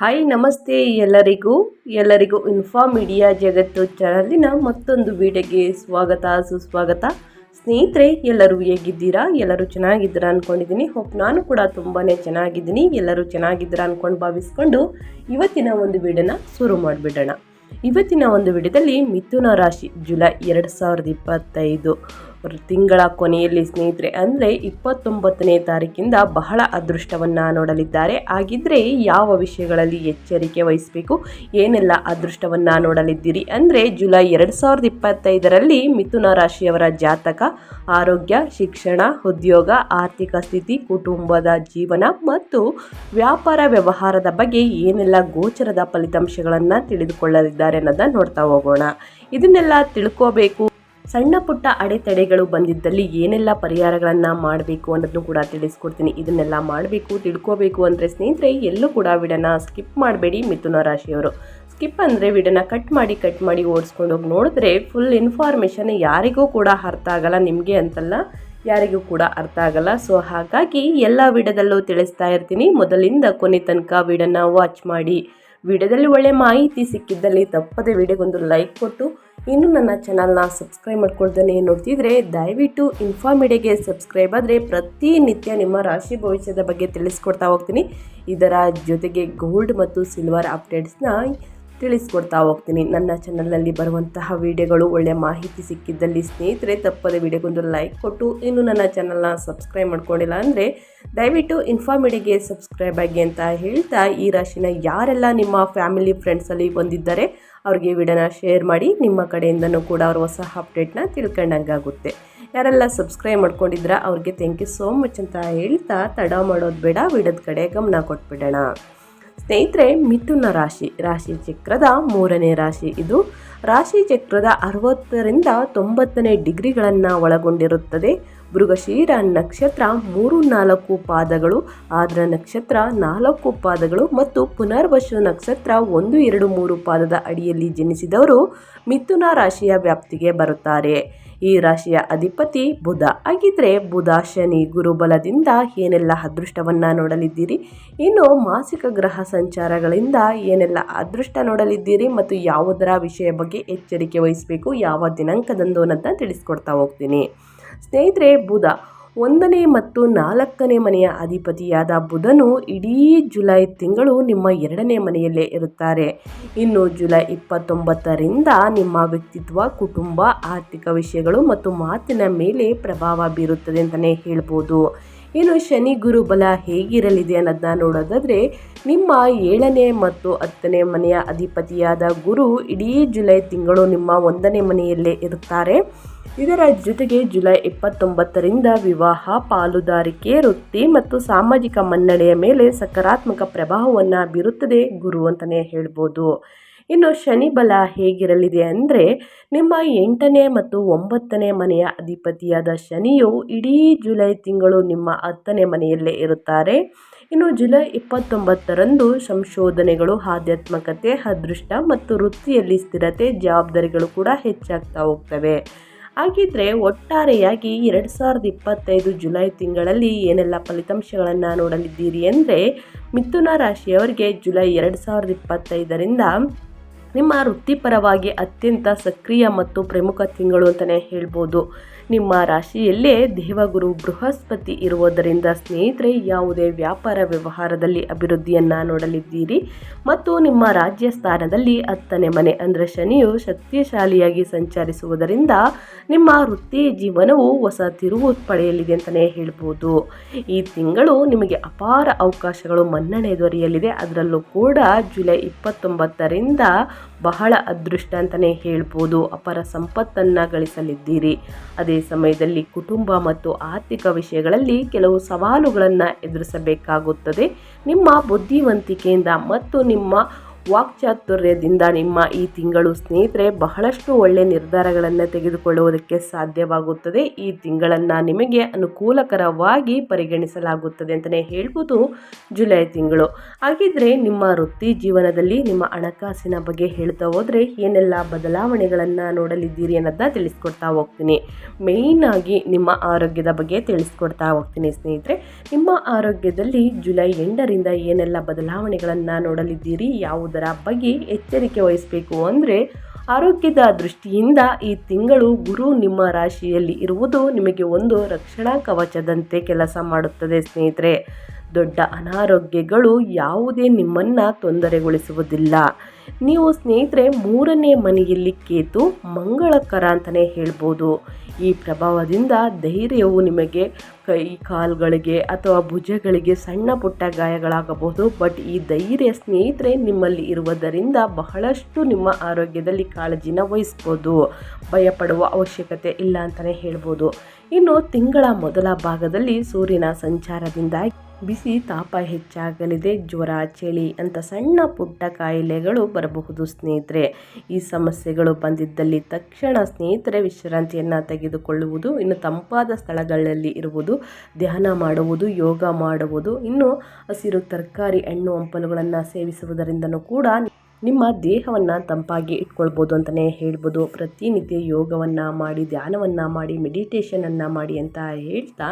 Hi ನಮಸ್ತೆ ಎಲ್ಲರಿಗೂ. ಎಲ್ಲರಿಗೂ ಇನ್ಫಾ ಮೀಡಿಯಾ ಜಗತ್ತು ಚಾನಲಿನ ಮತ್ತೊಂದು ವಿಡಿಯೋಗೆ ಸ್ವಾಗತ, ಸುಸ್ವಾಗತ. ಸ್ನೇಹಿತರೆ, ಎಲ್ಲರೂ ಹೇಗಿದ್ದೀರಾ? ಎಲ್ಲರೂ ಚೆನ್ನಾಗಿದ್ದೀರಾ ಅಂದ್ಕೊಂಡಿದ್ದೀನಿ ಹೋಪ್ ನಾನು ಕೂಡ ತುಂಬಾ ಚೆನ್ನಾಗಿದ್ದೀನಿ. ಎಲ್ಲರೂ ಚೆನ್ನಾಗಿದ್ದೀರಾ ಅಂದ್ಕೊಂಡು ಭಾವಿಸ್ಕೊಂಡು ಇವತ್ತಿನ ಒಂದು ವಿಡಿಯೋನ ಶುರು ಮಾಡಿಬಿಡೋಣ. ಇವತ್ತಿನ ಒಂದು ವಿಡಿಯೋದಲ್ಲಿ ಮಿಥುನ ರಾಶಿ, ಜುಲೈ ಎರಡು ಸಾವಿರದ ಇಪ್ಪತ್ತೈದು. ತಿಂಗಳ ಕೊನೆಯಲ್ಲಿ ಸ್ನೇಹಿತರೆ, ಅಂದರೆ ಇಪ್ಪತ್ತೊಂಬತ್ತನೇ ತಾರೀಕಿಂದ ಬಹಳ ಅದೃಷ್ಟವನ್ನು ನೋಡಲಿದ್ದಾರೆ. ಹಾಗಿದ್ರೆ ಯಾವ ವಿಷಯಗಳಲ್ಲಿ ಎಚ್ಚರಿಕೆ ವಹಿಸಬೇಕು, ಏನೆಲ್ಲ ಅದೃಷ್ಟವನ್ನು ನೋಡಲಿದ್ದೀರಿ ಅಂದರೆ ಜುಲೈ ಎರಡು ಸಾವಿರದ ಇಪ್ಪತ್ತೈದರಲ್ಲಿ ಮಿಥುನ ರಾಶಿಯವರ ಜಾತಕ, ಆರೋಗ್ಯ, ಶಿಕ್ಷಣ, ಉದ್ಯೋಗ, ಆರ್ಥಿಕ ಸ್ಥಿತಿ, ಕುಟುಂಬದ ಜೀವನ ಮತ್ತು ವ್ಯಾಪಾರ ವ್ಯವಹಾರದ ಬಗ್ಗೆ ಏನೆಲ್ಲ ಗೋಚರದ ಫಲಿತಾಂಶಗಳನ್ನು ತಿಳಿದುಕೊಳ್ಳಲಿದ್ದಾರೆ ಅನ್ನೋದನ್ನ ನೋಡ್ತಾ ಹೋಗೋಣ. ಇದನ್ನೆಲ್ಲ ತಿಳ್ಕೋಬೇಕು. ಸಣ್ಣ ಪುಟ್ಟ ಅಡೆತಡೆಗಳು ಬಂದಿದ್ದಲ್ಲಿ ಏನೆಲ್ಲ ಪರಿಹಾರಗಳನ್ನು ಮಾಡಬೇಕು ಅನ್ನೋದನ್ನು ಕೂಡ ತಿಳಿಸ್ಕೊಡ್ತೀನಿ. ಇದನ್ನೆಲ್ಲ ಮಾಡಬೇಕು, ತಿಳ್ಕೋಬೇಕು ಅಂದರೆ ಸ್ನೇಹಿತರೆ, ಎಲ್ಲೂ ಕೂಡ ವಿಡನ ಸ್ಕಿಪ್ ಮಾಡಬೇಡಿ ಮಿಥುನ ರಾಶಿಯವರು. ಸ್ಕಿಪ್ ಅಂದರೆ ವಿಡನ್ನ ಕಟ್ ಮಾಡಿ ಕಟ್ ಮಾಡಿ ಓಡಿಸ್ಕೊಂಡು ಹೋಗಿ ನೋಡಿದ್ರೆ ಫುಲ್ ಇನ್ಫಾರ್ಮೇಷನ್ ಯಾರಿಗೂ ಕೂಡ ಅರ್ಥ ಆಗಲ್ಲ, ನಿಮಗೆ ಅಂತಲ್ಲ ಯಾರಿಗೂ ಕೂಡ ಅರ್ಥ ಆಗಲ್ಲ. ಸೊ ಹಾಗಾಗಿ ಎಲ್ಲ ವಿಡದಲ್ಲೂ ತಿಳಿಸ್ತಾ ಇರ್ತೀನಿ. ಮೊದಲಿಂದ ಕೊನೆ ತನಕ ವಿಡನ್ನ ವಾಚ್ ಮಾಡಿ. ವಿಡಿಯೋದಲ್ಲಿ ಒಳ್ಳೆ ಮಾಹಿತಿ ಸಿಕ್ಕಿದ್ದಲ್ಲಿ ತಪ್ಪದೆ ವಿಡಿಯೋಗೊಂದು ಲೈಕ್ ಕೊಟ್ಟು ಇನ್ನು ನನ್ನ ಚಾನಲ್ನ ಸಬ್ಸ್ಕ್ರೈಬ್ ಮಾಡ್ಕೊಳ್ದೇ ನೋಡ್ತಿದ್ರೆ, ದಯವಿಟ್ಟು ಇನ್ಫಾರ್ಮಿಡಿಯಾಗೆ ಸಬ್ಸ್ಕ್ರೈಬ್ ಆದರೆ ಪ್ರತಿನಿತ್ಯ ನಿಮ್ಮ ರಾಶಿ ಭವಿಷ್ಯದ ಬಗ್ಗೆ ತಿಳಿಸ್ಕೊಡ್ತಾ ಹೋಗ್ತೀನಿ. ಇದರ ಜೊತೆಗೆ ಗೋಲ್ಡ್ ಮತ್ತು ಸಿಲ್ವರ್ ಅಪ್ಡೇಟ್ಸ್ನ ತಿಳಿಸ್ಕೊಡ್ತಾ ಹೋಗ್ತೀನಿ. ನನ್ನ ಚಾನಲ್ನಲ್ಲಿ ಬರುವಂತಹ ವಿಡಿಯೋಗಳು ಒಳ್ಳೆಯ ಮಾಹಿತಿ ಸಿಕ್ಕಿದ್ದಲ್ಲಿ ಸ್ನೇಹಿತರೆ, ತಪ್ಪದೆ ವಿಡಿಯೋಗೊಂದು ಲೈಕ್ ಕೊಟ್ಟು, ಇನ್ನು ನನ್ನ ಚಾನಲ್ನ ಸಬ್ಸ್ಕ್ರೈಬ್ ಮಾಡ್ಕೊಂಡಿಲ್ಲ ಅಂದರೆ ದಯವಿಟ್ಟು ಇನ್ಫಾರ್ಮಿಡಿಗೆ ಸಬ್ಸ್ಕ್ರೈಬ್ ಆಗಿ ಅಂತ ಹೇಳ್ತಾ, ಈ ರಾಶಿನ ಯಾರೆಲ್ಲ ನಿಮ್ಮ ಫ್ಯಾಮಿಲಿ ಫ್ರೆಂಡ್ಸಲ್ಲಿ ಬಂದಿದ್ದಾರೆ, ಅವ್ರಿಗೆ ವಿಡಿಯೋನ ಶೇರ್ ಮಾಡಿ, ನಿಮ್ಮ ಕಡೆಯಿಂದನೂ ಕೂಡ ಅವ್ರ ಹೊಸ ಅಪ್ಡೇಟ್ನ ತಿಳ್ಕೊಂಡಂಗಾಗುತ್ತೆ. ಯಾರೆಲ್ಲ ಸಬ್ಸ್ಕ್ರೈಬ್ ಮಾಡ್ಕೊಂಡಿದ್ರ ಅವ್ರಿಗೆ ಥ್ಯಾಂಕ್ ಯು ಸೋ ಮಚ್ ಅಂತ ಹೇಳ್ತಾ, ತಡ ಮಾಡೋದು ಬೇಡ, ವಿಡದ ಕಡೆ ಗಮನ ಕೊಟ್ಬಿಡೋಣ. ಸ್ನೇಹಿತರೆ, ಮಿಥುನ ರಾಶಿ ರಾಶಿ ಚಕ್ರದ ಮೂರನೇ ರಾಶಿ ಇದು. ರಾಶಿ ಚಕ್ರದ ಅರವತ್ತರಿಂದ ತೊಂಬತ್ತನೇ ಡಿಗ್ರಿಗಳನ್ನು ಒಳಗೊಂಡಿರುತ್ತದೆ. ಮೃಗಶೀರ ನಕ್ಷತ್ರ ಮೂರು ನಾಲ್ಕು ಪಾದಗಳು ಆದ್ರ ನಕ್ಷತ್ರ ನಾಲ್ಕು ಪಾದಗಳು ಮತ್ತು ಪುನರ್ವಶು ನಕ್ಷತ್ರ ಒಂದು, ಎರಡು, ಮೂರು ಪಾದದ ಅಡಿಯಲ್ಲಿ ಜನಿಸಿದವರು ಮಿಥುನ ರಾಶಿಯ ವ್ಯಾಪ್ತಿಗೆ ಬರುತ್ತಾರೆ. ಈ ರಾಶಿಯ ಅಧಿಪತಿ ಬುಧ. ಹಾಗಿದ್ರೆ ಬುಧ ಶನಿ ಗುರುಬಲದಿಂದ ಏನೆಲ್ಲ ಅದೃಷ್ಟವನ್ನ ನೋಡಲಿದ್ದೀರಿ? ಇನ್ನು ಮಾಸಿಕ ಗ್ರಹ ಸಂಚಾರಗಳಿಂದ ಏನೆಲ್ಲ ಅದೃಷ್ಟ ನೋಡಲಿದ್ದೀರಿ? ಮತ್ತು ಯಾವುದರ ವಿಷಯ ಬಗ್ಗೆ ಎಚ್ಚರಿಕೆ ವಹಿಸಬೇಕು? ಯಾವ ದಿನಾಂಕದಂದು ಅನ್ನೋದನ್ನ ತಿಳಿಸ್ಕೊಡ್ತಾ ಹೋಗ್ತೀನಿ. ಸ್ನೇಹಿತರೆ, ಬುಧ ಒಂದನೇ ಮತ್ತು ನಾಲ್ಕನೇ ಮನೆಯ ಅಧಿಪತಿಯಾದ ಬುಧನು ಇಡೀ ಜುಲೈ ತಿಂಗಳು ನಿಮ್ಮ ಎರಡನೇ ಮನೆಯಲ್ಲೇ ಇರುತ್ತಾರೆ. ಇನ್ನು ಜುಲೈ ಇಪ್ಪತ್ತೊಂಬತ್ತರಿಂದ ನಿಮ್ಮ ವ್ಯಕ್ತಿತ್ವ, ಕುಟುಂಬ, ಆರ್ಥಿಕ ವಿಷಯಗಳು ಮತ್ತು ಮಾತಿನ ಮೇಲೆ ಪ್ರಭಾವ ಬೀರುತ್ತದೆ ಅಂತಲೇ ಹೇಳ್ಬೋದು. ಇನ್ನು ಶನಿ ಗುರು ಬಲ ಹೇಗಿರಲಿದೆ ಅನ್ನೋದನ್ನ ನೋಡೋದಾದರೆ, ನಿಮ್ಮ ಏಳನೇ ಮತ್ತು ಹತ್ತನೇ ಮನೆಯ ಅಧಿಪತಿಯಾದ ಗುರು ಇಡೀ ಜುಲೈ ತಿಂಗಳು ನಿಮ್ಮ ಒಂದನೇ ಮನೆಯಲ್ಲೇ ಇರುತ್ತಾರೆ. ಇದರ ಜೊತೆಗೆ ಜುಲೈ ಇಪ್ಪತ್ತೊಂಬತ್ತರಿಂದ ವಿವಾಹ, ಪಾಲುದಾರಿಕೆ, ವೃತ್ತಿ ಮತ್ತು ಸಾಮಾಜಿಕ ಮನ್ನಣೆಯ ಮೇಲೆ ಸಕಾರಾತ್ಮಕ ಪ್ರಭಾವವನ್ನು ಬೀರುತ್ತದೆ ಗುರು ಅಂತಲೇ ಹೇಳ್ಬೋದು. ಇನ್ನು ಶನಿ ಬಲ ಹೇಗಿರಲಿದೆ ಅಂದರೆ ನಿಮ್ಮ ಎಂಟನೇ ಮತ್ತು ಒಂಬತ್ತನೇ ಮನೆಯ ಅಧಿಪತಿಯಾದ ಶನಿಯು ಇಡೀ ಜುಲೈ ತಿಂಗಳು ನಿಮ್ಮ ಹತ್ತನೇ ಮನೆಯಲ್ಲೇ ಇರುತ್ತಾರೆ. ಇನ್ನು ಜುಲೈ ಇಪ್ಪತ್ತೊಂಬತ್ತರಂದು ಸಂಶೋಧನೆಗಳು, ಆಧ್ಯಾತ್ಮಕತೆ, ಅದೃಷ್ಟ ಮತ್ತು ವೃತ್ತಿಯಲ್ಲಿ ಸ್ಥಿರತೆ, ಜವಾಬ್ದಾರಿಗಳು ಕೂಡ ಹೆಚ್ಚಾಗ್ತಾ ಹೋಗ್ತವೆ. ಹಾಗಿದ್ರೆ ಒಟ್ಟಾರೆಯಾಗಿ ಎರಡು ಸಾವಿರದ ಇಪ್ಪತ್ತೈದು ಜುಲೈ ತಿಂಗಳಲ್ಲಿ ಏನೆಲ್ಲ ಫಲಿತಾಂಶಗಳನ್ನು ನೋಡಲಿದ್ದೀರಿ ಅಂದರೆ ಮಿಥುನ ರಾಶಿಯವರಿಗೆ ಜುಲೈ ಎರಡು ಸಾವಿರದ ಇಪ್ಪತ್ತೈದರಿಂದ ನಿಮ್ಮ ವೃತ್ತಿಪರವಾಗಿ ಅತ್ಯಂತ ಸಕ್ರಿಯ ಮತ್ತು ಪ್ರಮುಖ ತಿಂಗಳು ಅಂತಲೇ ಹೇಳ್ಬೋದು. ನಿಮ್ಮ ರಾಶಿಯಲ್ಲೇ ದೇವಗುರು ಬೃಹಸ್ಪತಿ ಇರುವುದರಿಂದ ಸ್ನೇಹಿತರೆ, ಯಾವುದೇ ವ್ಯಾಪಾರ ವ್ಯವಹಾರದಲ್ಲಿ ಅಭಿವೃದ್ಧಿಯನ್ನು ನೋಡಲಿದ್ದೀರಿ. ಮತ್ತು ನಿಮ್ಮ ರಾಜ್ಯ ಸ್ಥಾನದಲ್ಲಿ ಹತ್ತನೇ ಮನೆ ಅಂದರೆ ಶನಿಯು ಶಕ್ತಿಶಾಲಿಯಾಗಿ ಸಂಚರಿಸುವುದರಿಂದ ನಿಮ್ಮ ವೃತ್ತಿ ಜೀವನವು ಹೊಸ ತಿರುವು ಪಡೆಯಲಿದೆ ಅಂತಲೇ ಹೇಳ್ಬೋದು. ಈ ತಿಂಗಳು ನಿಮಗೆ ಅಪಾರ ಅವಕಾಶಗಳು ಮನ್ನಣೆ ದೊರೆಯಲಿದೆ. ಅದರಲ್ಲೂ ಕೂಡ ಜುಲೈ ಇಪ್ಪತ್ತೊಂಬತ್ತರಿಂದ ಬಹಳ ಅದೃಷ್ಟ ಅಂತಲೇ ಹೇಳ್ಬೋದು. ಅಪಾರ ಸಂಪತ್ತನ್ನು ಗಳಿಸಲಿದ್ದೀರಿ. ಅದೇ ಸಮಯದಲ್ಲಿ ಕುಟುಂಬ ಮತ್ತು ಆರ್ಥಿಕ ವಿಷಯಗಳಲ್ಲಿ ಕೆಲವು ಸವಾಲುಗಳನ್ನು ಎದುರಿಸಬೇಕಾಗುತ್ತದೆ. ನಿಮ್ಮ ಬುದ್ಧಿವಂತಿಕೆಯಿಂದ ಮತ್ತು ನಿಮ್ಮ ವಾಕ್ಚಾತುರ್ಯದಿಂದ ನಿಮ್ಮ ಈ ತಿಂಗಳು ಸ್ನೇಹಿತರೆ, ಬಹಳಷ್ಟು ಒಳ್ಳೆಯ ನಿರ್ಧಾರಗಳನ್ನು ತೆಗೆದುಕೊಳ್ಳುವುದಕ್ಕೆ ಸಾಧ್ಯವಾಗುತ್ತದೆ. ಈ ತಿಂಗಳನ್ನು ನಿಮಗೆ ಅನುಕೂಲಕರವಾಗಿ ಪರಿಗಣಿಸಲಾಗುತ್ತದೆ ಅಂತಲೇ ಹೇಳ್ಬೋದು ಜುಲೈ ತಿಂಗಳು. ಹಾಗಿದ್ರೆ ನಿಮ್ಮ ವೃತ್ತಿ ಜೀವನದಲ್ಲಿ ನಿಮ್ಮ ಹಣಕಾಸಿನ ಬಗ್ಗೆ ಹೇಳ್ತಾ ಹೋದರೆ ಏನೆಲ್ಲ ಬದಲಾವಣೆಗಳನ್ನು ನೋಡಲಿದ್ದೀರಿ ಅನ್ನೋದನ್ನ ತಿಳಿಸ್ಕೊಡ್ತಾ ಹೋಗ್ತೀನಿ. ಮೇಯ್ನ್ ಆಗಿ ನಿಮ್ಮ ಆರೋಗ್ಯದ ಬಗ್ಗೆ ತಿಳಿಸ್ಕೊಡ್ತಾ ಹೋಗ್ತೀನಿ ಸ್ನೇಹಿತರೆ. ನಿಮ್ಮ ಆರೋಗ್ಯದಲ್ಲಿ ಜುಲೈ ಎಂಟರಿಂದ ಏನೆಲ್ಲ ಬದಲಾವಣೆಗಳನ್ನು ನೋಡಲಿದ್ದೀರಿ ಯಾವುದರ ಬಗ್ಗೆ ಎಚ್ಚರಿಕೆ ವಹಿಸಬೇಕು ಅಂದರೆ ಆರೋಗ್ಯದ ದೃಷ್ಟಿಯಿಂದ ಈ ತಿಂಗಳು ಗುರು ನಿಮ್ಮ ರಾಶಿಯಲ್ಲಿ ಇರುವುದು ನಿಮಗೆ ಒಂದು ರಕ್ಷಣಾ ಕವಚದಂತೆ ಕೆಲಸ ಮಾಡುತ್ತದೆ ಸ್ನೇಹಿತರೆ. ದೊಡ್ಡ ಅನಾರೋಗ್ಯಗಳು ಯಾವುದೇ ನಿಮ್ಮನ್ನು ತೊಂದರೆಗೊಳಿಸುವುದಿಲ್ಲ. ನೀವು ಸ್ನೇಹಿತರೆ, ಮೂರನೇ ಮನೆಯಲ್ಲಿ ಕೇತು ಮಂಗಳಕರ ಅಂತಲೇ ಹೇಳ್ಬೋದು. ಈ ಪ್ರಭಾವದಿಂದ ಧೈರ್ಯವು ನಿಮಗೆ ಕೈ ಕಾಲುಗಳಿಗೆ ಅಥವಾ ಭುಜಗಳಿಗೆ ಸಣ್ಣ ಪುಟ್ಟ ಗಾಯಗಳಾಗಬಹುದು. ಬಟ್ ಈ ಧೈರ್ಯ ಸ್ನೇಹಿತರೆ ನಿಮ್ಮಲ್ಲಿ ಇರುವುದರಿಂದ ಬಹಳಷ್ಟು ನಿಮ್ಮ ಆರೋಗ್ಯದಲ್ಲಿ ಕಾಳಜಿನ ವಹಿಸ್ಬೋದು. ಭಯಪಡುವ ಅವಶ್ಯಕತೆ ಇಲ್ಲ ಅಂತಲೇ ಹೇಳ್ಬೋದು. ಇನ್ನು ತಿಂಗಳ ಮೊದಲ ಭಾಗದಲ್ಲಿ ಸೂರ್ಯನ ಸಂಚಾರದಿಂದ ಬಿಸಿ ತಾಪ ಹೆಚ್ಚಾಗಲಿದೆ, ಜ್ವರ, ಚಳಿ ಅಂತ ಸಣ್ಣ ಪುಟ್ಟ ಕಾಯಿಲೆಗಳು ಬರಬಹುದು ಸ್ನೇಹಿತರೆ. ಈ ಸಮಸ್ಯೆಗಳು ಬಂದಿದ್ದಲ್ಲಿ ತಕ್ಷಣ ಸ್ನೇಹಿತರೆ ವಿಶ್ರಾಂತಿಯನ್ನು ತೆಗೆದುಕೊಳ್ಳುವುದು, ಇನ್ನು ತಂಪಾದ ಸ್ಥಳಗಳಲ್ಲಿ ಇರುವುದು, ಧ್ಯಾನ ಮಾಡುವುದು, ಯೋಗ ಮಾಡುವುದು, ಇನ್ನು ಹಸಿರು ತರಕಾರಿ, ಹಣ್ಣು, ಹಂಪಲುಗಳನ್ನು ಸೇವಿಸುವುದರಿಂದನೂ ಕೂಡ ನಿಮ್ಮ ದೇಹವನ್ನು ತಂಪಾಗಿ ಇಟ್ಕೊಳ್ಬೋದು ಅಂತಲೇ ಹೇಳ್ಬೋದು. ಪ್ರತಿನಿತ್ಯ ಯೋಗವನ್ನು ಮಾಡಿ, ಧ್ಯಾನವನ್ನು ಮಾಡಿ ಮೆಡಿಟೇಷನನ್ನು ಮಾಡಿ ಅಂತ ಹೇಳ್ತಾ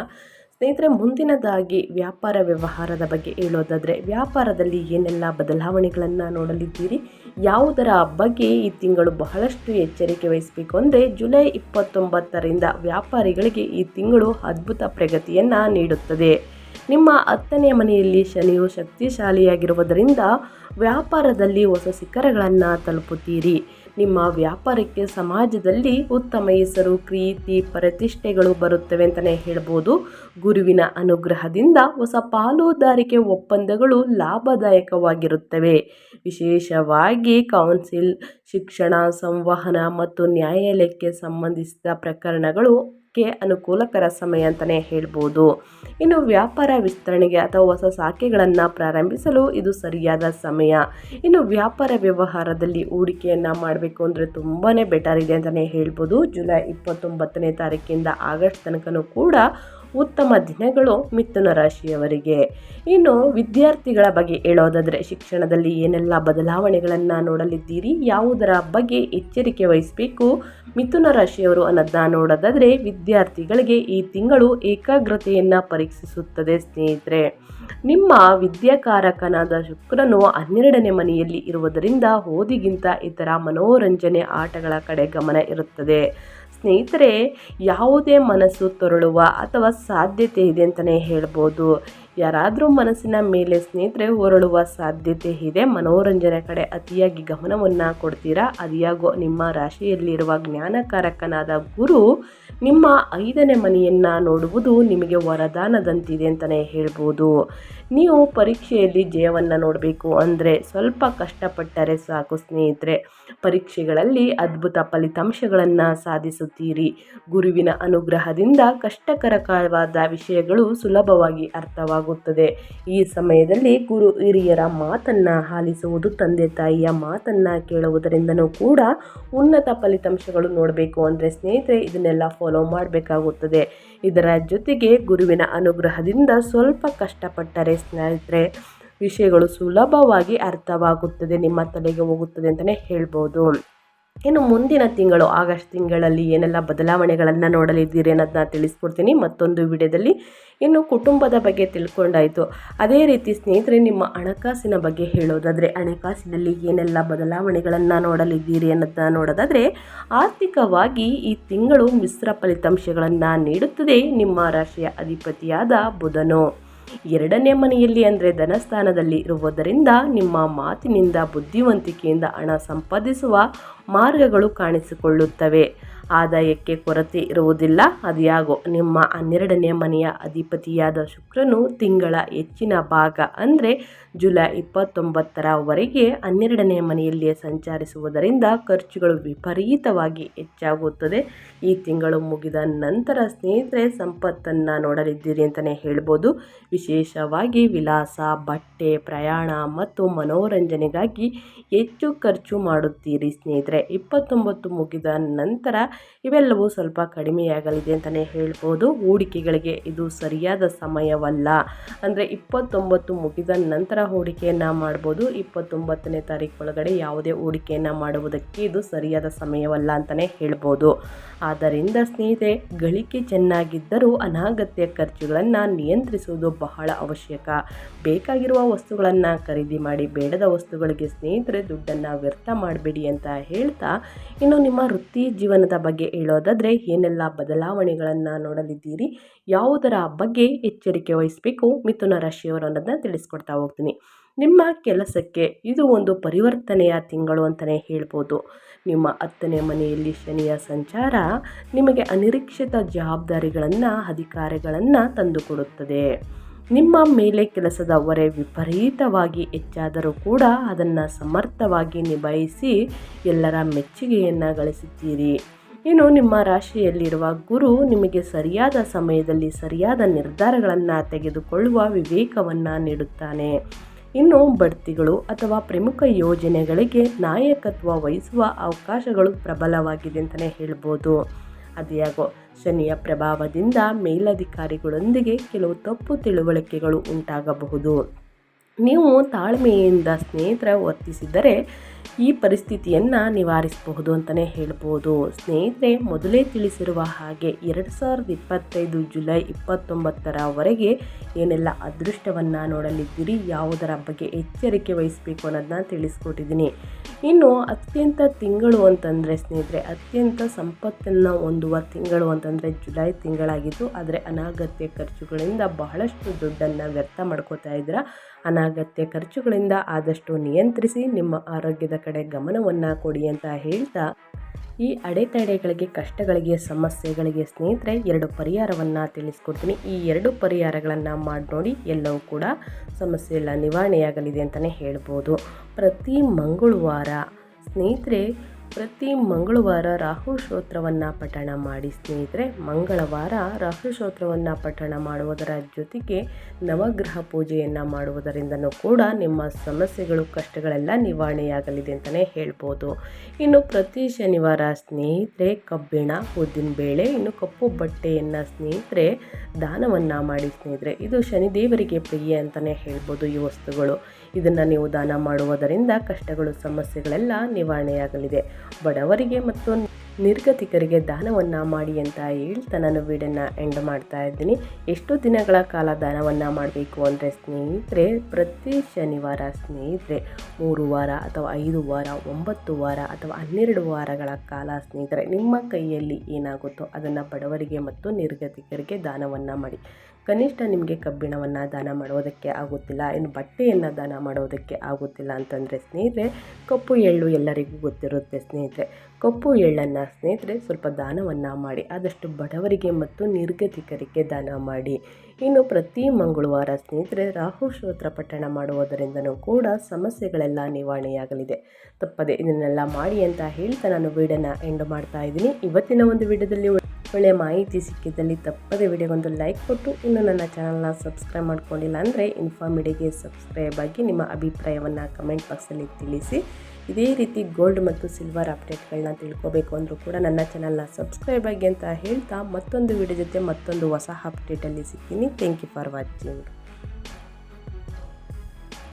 ಸ್ನೇಹಿತರೆ, ಮುಂದಿನದಾಗಿ ವ್ಯಾಪಾರ ವ್ಯವಹಾರದ ಬಗ್ಗೆ ಹೇಳೋದಾದರೆ, ವ್ಯಾಪಾರದಲ್ಲಿ ಏನೆಲ್ಲ ಬದಲಾವಣೆಗಳನ್ನು ನೋಡಲಿದ್ದೀರಿ, ಯಾವುದರ ಬಗ್ಗೆ ಈ ತಿಂಗಳು ಬಹಳಷ್ಟು ಎಚ್ಚರಿಕೆ ವಹಿಸಬೇಕು ಅಂದರೆ, ಜುಲೈ ಇಪ್ಪತ್ತೊಂಬತ್ತರಿಂದ ವ್ಯಾಪಾರಿಗಳಿಗೆ ಈ ತಿಂಗಳು ಅದ್ಭುತ ಪ್ರಗತಿಯನ್ನು ನೀಡುತ್ತದೆ. ನಿಮ್ಮ ಹತ್ತನೇ ಮನೆಯಲ್ಲಿ ಶನಿಯು ಶಕ್ತಿಶಾಲಿಯಾಗಿರುವುದರಿಂದ ವ್ಯಾಪಾರದಲ್ಲಿ ಹೊಸ ಶಿಖರಗಳನ್ನು ತಲುಪುತ್ತೀರಿ. ನಿಮ್ಮ ವ್ಯಾಪಾರಕ್ಕೆ ಸಮಾಜದಲ್ಲಿ ಉತ್ತಮ ಹೆಸರು, ಪ್ರೀತಿ, ಪ್ರತಿಷ್ಠೆಗಳು ಬರುತ್ತವೆ ಅಂತಲೇ ಹೇಳ್ಬೋದು. ಗುರುವಿನ ಅನುಗ್ರಹದಿಂದ ಹೊಸ ಪಾಲುದಾರಿಕೆ ಒಪ್ಪಂದಗಳು ಲಾಭದಾಯಕವಾಗಿರುತ್ತವೆ. ವಿಶೇಷವಾಗಿ ಕೌನ್ಸಿಲ್, ಶಿಕ್ಷಣ, ಸಂವಹನ ಮತ್ತು ನ್ಯಾಯಾಲಯಕ್ಕೆ ಸಂಬಂಧಿಸಿದ ಪ್ರಕರಣಗಳು ಕ್ಕೆ ಅನುಕೂಲಕರ ಸಮಯ ಅಂತಲೇ ಹೇಳ್ಬೋದು. ಇನ್ನು ವ್ಯಾಪಾರ ವಿಸ್ತರಣೆಗೆ ಅಥವಾ ಹೊಸ ಶಾಖೆಗಳನ್ನು ಪ್ರಾರಂಭಿಸಲು ಇದು ಸರಿಯಾದ ಸಮಯ. ಇನ್ನು ವ್ಯಾಪಾರ ವ್ಯವಹಾರದಲ್ಲಿ ಹೂಡಿಕೆಯನ್ನು ಮಾಡಬೇಕು ಅಂದರೆ ತುಂಬಾ ಬೆಟರ್ ಇದೆ ಅಂತಲೇ ಹೇಳ್ಬೋದು. ಜುಲೈ ಇಪ್ಪತ್ತೊಂಬತ್ತನೇ ತಾರೀಕಿಂದ ಆಗಸ್ಟ್ ತನಕನೂ ಕೂಡ ಉತ್ತಮ ದಿನಗಳು ಮಿಥುನ ರಾಶಿಯವರಿಗೆ. ಇನ್ನು ವಿದ್ಯಾರ್ಥಿಗಳ ಬಗ್ಗೆ ಹೇಳೋದಾದರೆ, ಶಿಕ್ಷಣದಲ್ಲಿ ಏನೆಲ್ಲ ಬದಲಾವಣೆಗಳನ್ನು ನೋಡಲಿದ್ದೀರಿ, ಯಾವುದರ ಬಗ್ಗೆ ಎಚ್ಚರಿಕೆ ವಹಿಸಬೇಕು ಮಿಥುನ ರಾಶಿಯವರು ಅನ್ನೋದನ್ನ ನೋಡೋದಾದರೆ, ವಿದ್ಯಾರ್ಥಿಗಳಿಗೆ ಈ ತಿಂಗಳು ಏಕಾಗ್ರತೆಯನ್ನು ಪರೀಕ್ಷಿಸುತ್ತದೆ ಸ್ನೇಹಿತರೆ. ನಿಮ್ಮ ವಿದ್ಯಾಕಾರಕನಾದ ಶುಕ್ರನು ಹನ್ನೆರಡನೇ ಮನೆಯಲ್ಲಿ ಇರುವುದರಿಂದ ಓದಿಗಿಂತ ಇತರ ಮನೋರಂಜನೆ ಆಟಗಳ ಕಡೆ ಗಮನ ಇರುತ್ತದೆ. ಸ್ನೇಹಿತರೆ ಯಾವುದೇ ಮನಸ್ಸು ತೊರಳುವ ಅಥವಾ ಸಾಧ್ಯತೆ ಇದೆ ಅಂತಲೇ ಹೇಳ್ಬೋದು. ಯಾರಾದರೂ ಮನಸ್ಸಿನ ಮೇಲೆ ಸ್ನೇಹಿತರೆ ಹೊರಳುವ ಸಾಧ್ಯತೆ ಇದೆ, ಮನೋರಂಜನೆ ಕಡೆ ಅತಿಯಾಗಿ ಗಮನವನ್ನು ಕೊಡ್ತೀರಾ? ಅದಿಯಾಗೋ ನಿಮ್ಮ ರಾಶಿಯಲ್ಲಿರುವ ಜ್ಞಾನಕಾರಕನಾದ ಗುರು ನಿಮ್ಮ ಐದನೇ ಮನೆಯನ್ನು ನೋಡುವುದು ನಿಮಗೆ ವರದಾನದಂತಿದೆ ಅಂತಲೇ ಹೇಳ್ಬೋದು. ನೀವು ಪರೀಕ್ಷೆಯಲ್ಲಿ ಜಯವನ್ನು ನೋಡಬೇಕು ಅಂದರೆ ಸ್ವಲ್ಪ ಕಷ್ಟಪಟ್ಟರೆ ಸಾಕು ಸ್ನೇಹಿತರೆ. ಪರೀಕ್ಷೆಗಳಲ್ಲಿ ಅದ್ಭುತ ಫಲಿತಾಂಶಗಳನ್ನು ಸಾಧಿಸುತ್ತೀರಿ. ಗುರುವಿನ ಅನುಗ್ರಹದಿಂದ ಕಷ್ಟಕರಕವಾದ ವಿಷಯಗಳು ಸುಲಭವಾಗಿ ಅರ್ಥವಾಗುತ್ತದೆ ಈ ಸಮಯದಲ್ಲಿ ಗುರು ಹಿರಿಯರ ಮಾತನ್ನು ಆಲಿಸುವುದು ತಂದೆ ತಾಯಿಯ ಮಾತನ್ನು ಕೇಳುವುದರಿಂದನೂ ಕೂಡ ಉನ್ನತ ಫಲಿತಾಂಶಗಳು ನೋಡಬೇಕು ಅಂದರೆ ಸ್ನೇಹಿತರೆ ಇದನ್ನೆಲ್ಲ ಫಾಲೋ ಮಾಡಬೇಕಾಗುತ್ತದೆ. ಇದರ ಜೊತೆಗೆ ಗುರುವಿನ ಅನುಗ್ರಹದಿಂದ ಸ್ವಲ್ಪ ಕಷ್ಟಪಟ್ಟರೆ ಸ್ನೇಹಿತರೆ ವಿಷಯಗಳು ಸುಲಭವಾಗಿ ಅರ್ಥವಾಗುತ್ತದೆ, ನಿಮ್ಮ ತಲೆಗೆ ಹೋಗುತ್ತದೆ ಅಂತಲೇ ಹೇಳ್ಬೋದು. ಇನ್ನು ಮುಂದಿನ ತಿಂಗಳು, ಆಗಸ್ಟ್ ತಿಂಗಳಲ್ಲಿ ಏನೆಲ್ಲ ಬದಲಾವಣೆಗಳನ್ನು ನೋಡಲಿದ್ದೀರಿ ಅನ್ನೋದನ್ನ ತಿಳಿಸ್ಕೊಡ್ತೀನಿ. ಮತ್ತೊಂದು ವಿಡಿಯೋದಲ್ಲಿ ಇನ್ನು ಕುಟುಂಬದ ಬಗ್ಗೆ ತಿಳ್ಕೊಂಡಾಯಿತು. ಅದೇ ರೀತಿ ಸ್ನೇಹಿತರೆ, ನಿಮ್ಮ ಹಣಕಾಸಿನ ಬಗ್ಗೆ ಹೇಳೋದಾದರೆ, ಹಣಕಾಸಿನಲ್ಲಿ ಏನೆಲ್ಲ ಬದಲಾವಣೆಗಳನ್ನು ನೋಡಲಿದ್ದೀರಿ ಅನ್ನೋದನ್ನ ನೋಡೋದಾದರೆ, ಆರ್ಥಿಕವಾಗಿ ಈ ತಿಂಗಳು ಮಿಶ್ರ ಫಲಿತಾಂಶಗಳನ್ನು ನೀಡುತ್ತದೆ ನಿಮ್ಮ ರಾಶಿಯ ಅಧಿಪತಿಯಾದ ಬುಧನು. ಎರಡನೇ ಮನೆಯಲ್ಲಿ ಅಂದರೆ ಧನಸ್ಥಾನದಲ್ಲಿ ಇರುವುದರಿಂದ ನಿಮ್ಮ ಮಾತಿನಿಂದ ಬುದ್ಧಿವಂತಿಕೆಯಿಂದ ಹಣ ಸಂಪಾದಿಸುವ ಮಾರ್ಗಗಳು ಕಾಣಿಸಿಕೊಳ್ಳುತ್ತವೆ. ಆದಾಯಕ್ಕೆ ಕೊರತೆ ಇರುವುದಿಲ್ಲ. ಅದು ಯಾಗೋ ನಿಮ್ಮ ಹನ್ನೆರಡನೇ ಮನೆಯ ಅಧಿಪತಿಯಾದ ಶುಕ್ರನು ತಿಂಗಳ ಹೆಚ್ಚಿನ ಭಾಗ, ಅಂದರೆ ಜುಲೈ ಇಪ್ಪತ್ತೊಂಬತ್ತರವರೆಗೆ ಹನ್ನೆರಡನೇ ಮನೆಯಲ್ಲಿ ಸಂಚರಿಸುವುದರಿಂದ ಖರ್ಚುಗಳು ವಿಪರೀತವಾಗಿ ಹೆಚ್ಚಾಗುತ್ತದೆ. ಈ ತಿಂಗಳು ಮುಗಿದ ನಂತರ ಸ್ನೇಹಿತರೆ, ಸಂಪತ್ತನ್ನು ನೋಡಲಿದ್ದೀರಿ ಅಂತಲೇ ಹೇಳ್ಬೋದು. ವಿಶೇಷವಾಗಿ ವಿಲಾಸ ಬಟ್ಟೆ, ಪ್ರಯಾಣ ಮತ್ತು ಮನೋರಂಜನೆಗಾಗಿ ಹೆಚ್ಚು ಖರ್ಚು ಮಾಡುತ್ತೀರಿ ಸ್ನೇಹಿತರೆ. ಇಪ್ಪತ್ತೊಂಬತ್ತು ಮುಗಿದ ನಂತರ ಇವೆಲ್ಲವೂ ಸ್ವಲ್ಪ ಕಡಿಮೆಯಾಗಲಿದೆ ಅಂತಲೇ ಹೇಳ್ಬೋದು. ಹೂಡಿಕೆಗಳಿಗೆ ಇದು ಸರಿಯಾದ ಸಮಯವಲ್ಲ. ಅಂದರೆ ಇಪ್ಪತ್ತೊಂಬತ್ತು ಮುಗಿದ ನಂತರ ಹೂಡಿಕೆಯನ್ನು ಮಾಡ್ಬೋದು. ಇಪ್ಪತ್ತೊಂಬತ್ತನೇ ತಾರೀಕು ಒಳಗಡೆ ಯಾವುದೇ ಹೂಡಿಕೆಯನ್ನು ಮಾಡುವುದಕ್ಕೆ ಇದು ಸರಿಯಾದ ಸಮಯವಲ್ಲ ಅಂತಲೇ ಹೇಳ್ಬೋದು. ಆದ್ದರಿಂದ ಸ್ನೇಹಿತರೆ, ಗಳಿಕೆ ಚೆನ್ನಾಗಿದ್ದರೂ ಅನಾಗತ್ಯ ಖರ್ಚುಗಳನ್ನು ನಿಯಂತ್ರಿಸುವುದು ಬಹಳ ಅವಶ್ಯಕ. ಬೇಕಾಗಿರುವ ವಸ್ತುಗಳನ್ನು ಖರೀದಿ ಮಾಡಿ ಬೇಡದ ವಸ್ತುಗಳಿಗೆ ಸ್ನೇಹಿತರೆ, ದುಡ್ಡನ್ನು ವ್ಯರ್ಥ ಮಾಡಬೇಡಿ ಅಂತ ಹೇಳ್ತಾ ಇನ್ನು ನಿಮ್ಮ ವೃತ್ತಿ ಜೀವನದ ಬಗ್ಗೆ ಹೇಳೋದಾದರೆ, ಏನೆಲ್ಲ ಬದಲಾವಣೆಗಳನ್ನು ನೋಡಲಿದ್ದೀರಿ, ಯಾವುದರ ಬಗ್ಗೆ ಎಚ್ಚರಿಕೆ ವಹಿಸಬೇಕು, ಮಿಥುನ ರಾಶಿಯವರು ಅನ್ನೋದನ್ನ ತಿಳಿಸ್ಕೊಡ್ತಾ ಹೋಗ್ತೀನಿ. ನಿಮ್ಮ ಕೆಲಸಕ್ಕೆ ಇದು ಒಂದು ಪರಿವರ್ತನೆಯ ತಿಂಗಳು ಅಂತಲೇ ಹೇಳ್ಬೋದು. ನಿಮ್ಮ ಹತ್ತನೇ ಮನೆಯಲ್ಲಿ ಶನಿಯ ಸಂಚಾರ ನಿಮಗೆ ಅನಿರೀಕ್ಷಿತ ಜವಾಬ್ದಾರಿಗಳನ್ನು, ಅಧಿಕಾರಗಳನ್ನು ತಂದುಕೊಡುತ್ತದೆ. ನಿಮ್ಮ ಮೇಲೆ ಕೆಲಸದ ಹೊರೆ ವಿಪರೀತವಾಗಿ ಹೆಚ್ಚಾದರೂ ಕೂಡ ಅದನ್ನು ಸಮರ್ಥವಾಗಿ ನಿಭಾಯಿಸಿ ಎಲ್ಲರ ಮೆಚ್ಚುಗೆಯನ್ನು ಗಳಿಸುತ್ತೀರಿ. ಇನ್ನು ನಿಮ್ಮ ರಾಶಿಯಲ್ಲಿರುವ ಗುರು ನಿಮಗೆ ಸರಿಯಾದ ಸಮಯದಲ್ಲಿ ಸರಿಯಾದ ನಿರ್ಧಾರಗಳನ್ನು ತೆಗೆದುಕೊಳ್ಳುವ ವಿವೇಕವನ್ನು ನೀಡುತ್ತಾನೆ. ಇನ್ನು ಬಡ್ತಿಗಳು ಅಥವಾ ಪ್ರಮುಖ ಯೋಜನೆಗಳಿಗೆ ನಾಯಕತ್ವ ವಹಿಸುವ ಅವಕಾಶಗಳು ಪ್ರಬಲವಾಗಿದೆ ಅಂತಲೇ ಹೇಳ್ಬೋದು. ಅದ್ಯಾಗೋ ಶನಿಯ ಪ್ರಭಾವದಿಂದ ಮೇಲಧಿಕಾರಿಗಳೊಂದಿಗೆ ಕೆಲವು ತಪ್ಪು ತಿಳುವಳಿಕೆಗಳು ಉಂಟಾಗಬಹುದು. ನೀವು ತಾಳ್ಮೆಯಿಂದ ಸ್ನೇಹಿತರ ವರ್ತಿಸಿದರೆ ಈ ಪರಿಸ್ಥಿತಿಯನ್ನು ನಿವಾರಿಸಬಹುದು ಅಂತಲೇ ಹೇಳ್ಬೋದು. ಸ್ನೇಹಿತರೆ, ಮೊದಲೇ ತಿಳಿಸಿರುವ ಹಾಗೆ ಎರಡು ಸಾವಿರದ ಇಪ್ಪತ್ತೈದು ಜುಲೈ ಇಪ್ಪತ್ತೊಂಬತ್ತರವರೆಗೆ ಏನೆಲ್ಲ ಅದೃಷ್ಟವನ್ನು ನೋಡಲಿದ್ದೀರಿ, ಯಾವುದರ ಬಗ್ಗೆ ಎಚ್ಚರಿಕೆ ವಹಿಸಬೇಕು ಅನ್ನೋದನ್ನ ತಿಳಿಸ್ಕೊಟ್ಟಿದ್ದೀನಿ. ಇನ್ನು ಅತ್ಯಂತ ತಿಂಗಳು ಅಂತಂದರೆ ಸ್ನೇಹಿತರೆ, ಅತ್ಯಂತ ಸಂಪತ್ತನ್ನು ಹೊಂದುವ ತಿಂಗಳು ಅಂತಂದರೆ ಜುಲೈ ತಿಂಗಳಾಗಿತ್ತು ಆದರೆ ಅನಾಗತ್ಯ ಖರ್ಚುಗಳಿಂದ ಬಹಳಷ್ಟು ದುಡ್ಡನ್ನು ವ್ಯರ್ಥ ಮಾಡ್ಕೋತಾ ಇದ್ದೀರಾ. ಅನಾಗತ್ಯ ಖರ್ಚುಗಳಿಂದ ಆದಷ್ಟು ನಿಯಂತ್ರಿಸಿ ನಿಮ್ಮ ಆರೋಗ್ಯದ ಕಡೆ ಗಮನವನ್ನು ಕೊಡಿ ಅಂತ ಹೇಳ್ತಾ, ಈ ಅಡೆತಡೆಗಳಿಗೆ, ಕಷ್ಟಗಳಿಗೆ, ಸಮಸ್ಯೆಗಳಿಗೆ ಸ್ನೇಹಿತರೆ, ಎರಡು ಪರಿಹಾರವನ್ನು ತಿಳಿಸ್ಕೊಡ್ತೀನಿ. ಈ ಎರಡು ಪರಿಹಾರಗಳನ್ನು ಮಾಡಿ ನೋಡಿ ಎಲ್ಲವೂ ಕೂಡ ಸಮಸ್ಯೆ ಎಲ್ಲ ನಿವಾರಣೆಯಾಗಲಿದೆ ಅಂತಲೇ ಹೇಳ್ಬೋದು. ಪ್ರತಿ ಮಂಗಳವಾರ ಸ್ನೇಹಿತರೆ ಪ್ರತಿ ಮಂಗಳವಾರ ರಾಹು ಶ್ರೋತ್ರವನ್ನು ಪಠಣ ಮಾಡಿ ಸ್ನೇಹಿತರೆ, ಮಂಗಳವಾರ ರಾಹು ಶ್ರೋತ್ರವನ್ನು ಪಠಣ ಮಾಡುವುದರ ಜೊತೆಗೆ ನವಗ್ರಹ ಪೂಜೆಯನ್ನು ಮಾಡುವುದರಿಂದನೂ ಕೂಡ ನಿಮ್ಮ ಸಮಸ್ಯೆಗಳು, ಕಷ್ಟಗಳೆಲ್ಲ ನಿವಾರಣೆಯಾಗಲಿದೆ ಅಂತಲೇ ಹೇಳ್ಬೋದು. ಇನ್ನು ಪ್ರತಿ ಶನಿವಾರ ಸ್ನೇಹಿತರೆ, ಕಬ್ಬಿಣ ಬೇಳೆ, ಇನ್ನು ಕಪ್ಪು ಬಟ್ಟೆಯನ್ನು ಸ್ನೇಹಿತರೆ ದಾನವನ್ನು ಮಾಡಿ ಸ್ನೇಹಿತರೆ. ಇದು ಶನಿದೇವರಿಗೆ ಪ್ರಿಯ ಅಂತಲೇ ಹೇಳ್ಬೋದು ಈ ವಸ್ತುಗಳು. ಇದನ್ನು ನೀವು ದಾನ ಮಾಡುವುದರಿಂದ ಕಷ್ಟಗಳು, ಸಮಸ್ಯೆಗಳೆಲ್ಲ ನಿವಾರಣೆಯಾಗಲಿದೆ. ಬಡವರಿಗೆ ಮತ್ತು ನಿರ್ಗತಿಕರಿಗೆ ದಾನವನ್ನು ಮಾಡಿ ಅಂತ ಹೇಳ್ತಾ ನಾನು ವೀಡನ್ನು ಎಂಡ್ ಮಾಡ್ತಾ ಇದ್ದೀನಿ. ಎಷ್ಟು ದಿನಗಳ ಕಾಲ ದಾನವನ್ನು ಮಾಡಬೇಕು ಅಂದರೆ ಸ್ನೇಹಿತರೆ, ಪ್ರತಿ ಶನಿವಾರ ಸ್ನೇಹಿತರೆ, ಮೂರು ವಾರ ಅಥವಾ ಐದು ವಾರ, ಒಂಬತ್ತು ವಾರ ಅಥವಾ ಹನ್ನೆರಡು ವಾರಗಳ ಕಾಲ ಸ್ನೇಹಿತರೆ, ನಿಮ್ಮ ಕೈಯಲ್ಲಿ ಏನಾಗುತ್ತೋ ಅದನ್ನು ಬಡವರಿಗೆ ಮತ್ತು ನಿರ್ಗತಿಕರಿಗೆ ದಾನವನ್ನು ಮಾಡಿ. ಕನಿಷ್ಠ ನಿಮಗೆ ಕಬ್ಬಿಣವನ್ನು ದಾನ ಮಾಡೋದಕ್ಕೆ ಆಗುತ್ತಿಲ್ಲ. ಇನ್ನು ಬಟ್ಟೆಯನ್ನು ದಾನ ಮಾಡೋದಕ್ಕೆ ಆಗುತ್ತಿಲ್ಲ ಅಂತಂದರೆ ಸ್ನೇಹಿತರೆ, ಕಪ್ಪು ಎಳ್ಳು ಎಲ್ಲರಿಗೂ ಗೊತ್ತಿರುತ್ತೆ ಸ್ನೇಹಿತರೆ. ಕಪ್ಪು ಎಳ್ಳನ್ನು ಸ್ನೇಹಿತರೆ, ಸ್ವಲ್ಪ ದಾನವನ್ನು ಮಾಡಿ, ಆದಷ್ಟು ಬಡವರಿಗೆ ಮತ್ತು ನಿರ್ಗತಿಕರಿಗೆ ದಾನ ಮಾಡಿ. ಇನ್ನು ಪ್ರತಿ ಮಂಗಳವಾರ ಸ್ನೇಹಿತರೆ, ರಾಹು ಶ್ರೋತ್ರ ಪಠಣ ಮಾಡುವುದರಿಂದನೂ ಕೂಡ ಸಮಸ್ಯೆಗಳೆಲ್ಲ ನಿವಾರಣೆಯಾಗಲಿದೆ. ತಪ್ಪದೆ ಇದನ್ನೆಲ್ಲ ಮಾಡಿ ಅಂತ ಹೇಳ್ತಾ ನಾನು ವೀಡಿಯೋನ ಎಂಡ್ ಮಾಡ್ತಾ ಇದ್ದೀನಿ. ಇವತ್ತಿನ ಒಂದು ವಿಡಿಯೋದಲ್ಲಿ ಒಳ್ಳೆಯ ಮಾಹಿತಿ ಸಿಕ್ಕಿದ್ದಲ್ಲಿ ತಪ್ಪದೆ ವಿಡಿಯೋಗೊಂದು ಲೈಕ್ ಕೊಟ್ಟು, ಇನ್ನು ನನ್ನ ಚಾನಲ್ನ ಸಬ್ಸ್ಕ್ರೈಬ್ ಮಾಡ್ಕೊಂಡಿಲ್ಲ ಅಂದರೆ ಇನ್ಫಾರ್ಮಿಡಿಗೆ ಸಬ್ಸ್ಕ್ರೈಬ್ ಆಗಿ ನಿಮ್ಮ ಅಭಿಪ್ರಾಯವನ್ನು ಕಮೆಂಟ್ ಬಾಕ್ಸಲ್ಲಿ ತಿಳಿಸಿ. ಇದೇ ರೀತಿ ಗೋಲ್ಡ್ ಮತ್ತು ಸಿಲ್ವರ್ ಅಪ್ಡೇಟ್ಗಳನ್ನ ತಿಳ್ಕೋಬೇಕು ಅಂದರೂ ಕೂಡ ನನ್ನ ಚಾನಲ್ನ ಸಬ್ಸ್ಕ್ರೈಬ್ ಆಗಿ ಅಂತ ಹೇಳ್ತಾ ಮತ್ತೊಂದು ವಿಡಿಯೋ ಜೊತೆ ಮತ್ತೊಂದು ಹೊಸ ಅಪ್ಡೇಟಲ್ಲಿ ಸಿಗ್ತೀನಿ. Thank you for watching